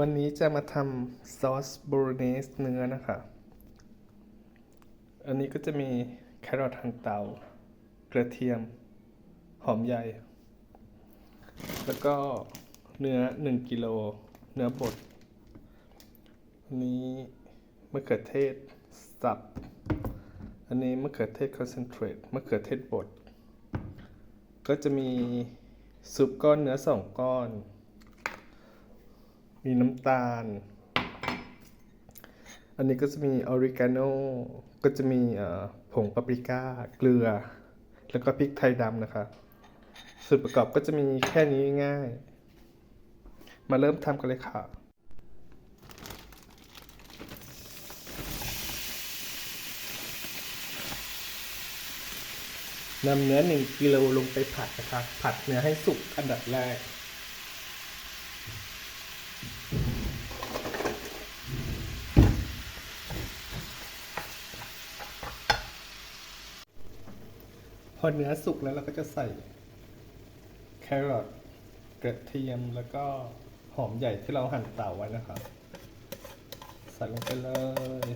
วันนี้จะมาทำซอสบร o เนสเนื้อนะคะ อันนี้ก็จะมีแครอทหั่นเตา กระเทียม หอมใหญ่ แล้วก็เนื้อ 1กิโล เนื้อบด อันนี้มะเขือเทศสับ อันนี้มะเขือเทศคอนเซนเทรตมะเขือเทศบด ก็จะมีซุปก้อนเนื้อสองก้อน มีน้ำตาล อันนี้ก็จะมีออริกาโนก็จะมีผงปาปริก้า เกลือ แล้วก็พริกไทยดำนะคะส่วนประกอบก็จะมีแค่นี้ง่าย มาเริ่มทำกันเลยค่ะ นำเนื้อหนึ่งกิโลลงไปผัดนะคะ ผัดเนื้อให้สุกอันดับแรก พอเนื้อสุกแล้วเราก็จะใส่แครอทกระเทียมแล้วก็หอมใหญ่ที่เราหั่นเต่าไว้นะครับ ใส่ลงไปเลย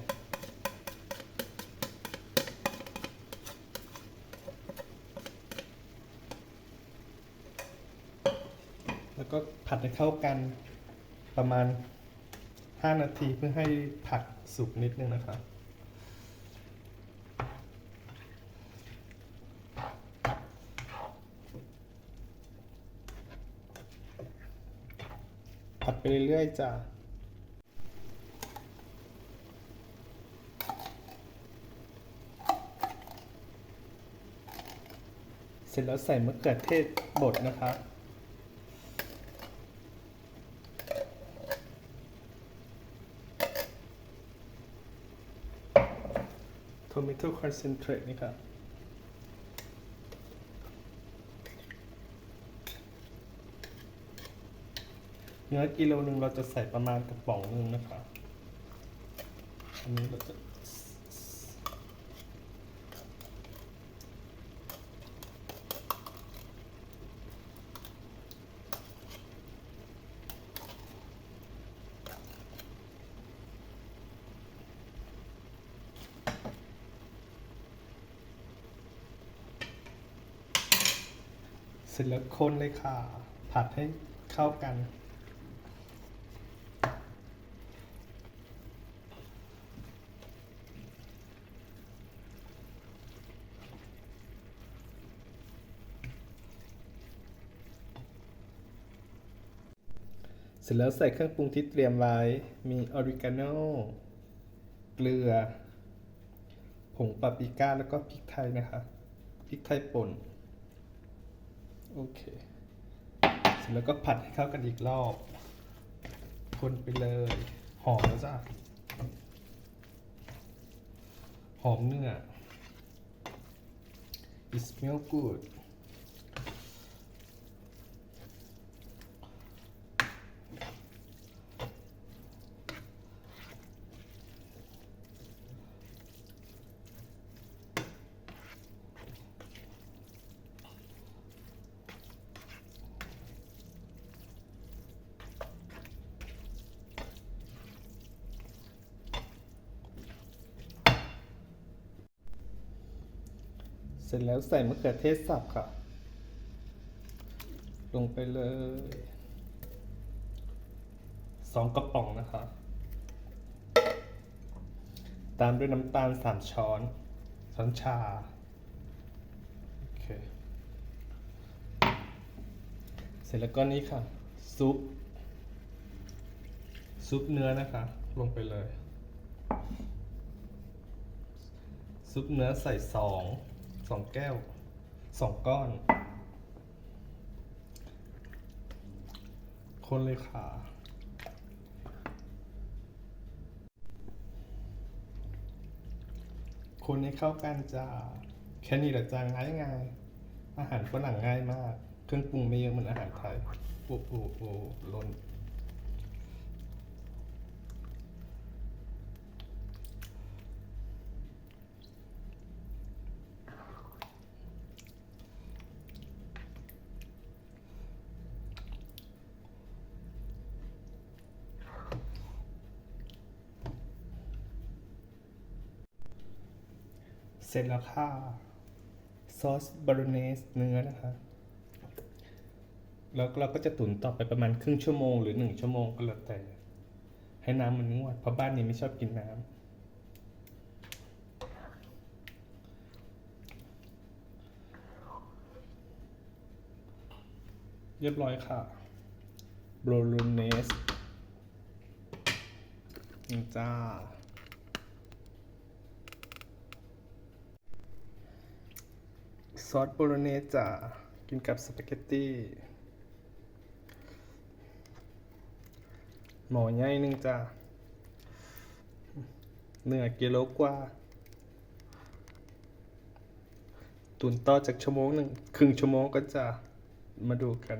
แล้วก็ผัดให้เข้ากันประมาณ 5 นาทีเพื่อให้ผักสุกนิดนึงนะครับ ผัดไปเรื่อยๆจ้ะเสร็จแล้วใส่มะเขือเทศบดนะครับโทมิโตคอนเซนเทรตนี่ครับ เนื้อกิโลหนึ่งเราจะใส่ประมาณกระป๋องหนึ่งนะครับอันนี้เราจะเสร็จแล้วคนเลยค่ะ ผัดให้เข้ากัน เสร็จแล้วใส่เครื่องปรุงที่เตรียมไว้ มีออริกาโน เกลือ ผงปาปริก้า แล้วก็พริกไทยนะคะ พริกไทยป่น โอเค เสร็จแล้วก็ผัดให้เข้ากันอีกรอบ คนไปเลย หอมแล้วจ้ะ หอมเนื้อ it smell good ร็จแล้วใส่มะเขือเทศสับค่ะ ลงไปเลยสองกระป๋องนะคะ ตามด้วยน้ำตาลสามช้อนช้อนชา โอเค เสร็จแล้วก็นี้ค่ะ ซุป ซุปเนื้อนะคะ ลงไปเลย ซุปเนื้อใส่สอง สองแก้วสองก้อน คนเลยค่ะคนให้เข้ากันจ้าแค่นี้แหละจ้าง่ายง่ายอาหารฝรั่งง่ายมาก เครื่องปรุงไม่เยอะเหมือนอาหารไทย โอ้โหโอ้ล้น ร็จแล้วค่ะซอสบาโรเนสเนื้อนะคะ แล้วเราก็จะตุ๋นต่อไปประมาณครึ่งชั่วโมงหรือหนึ่งชั่วโมงก็แล้วแต่ ให้น้ำมันงวดเพราะบ้านนี้ไม่ชอบกินน้ำเรียบร้อยค่ะบรลูเนสจ้า ซอสโบโลเนสจ้ะกินกับสปาเกตตี้ หมอใหญ่หนึ่งจ้าเนื้อกิโลกว่า ตุนต่อจากชั่วโมงหนึ่งครึ่งชั่วโมงก็จะมาดูกัน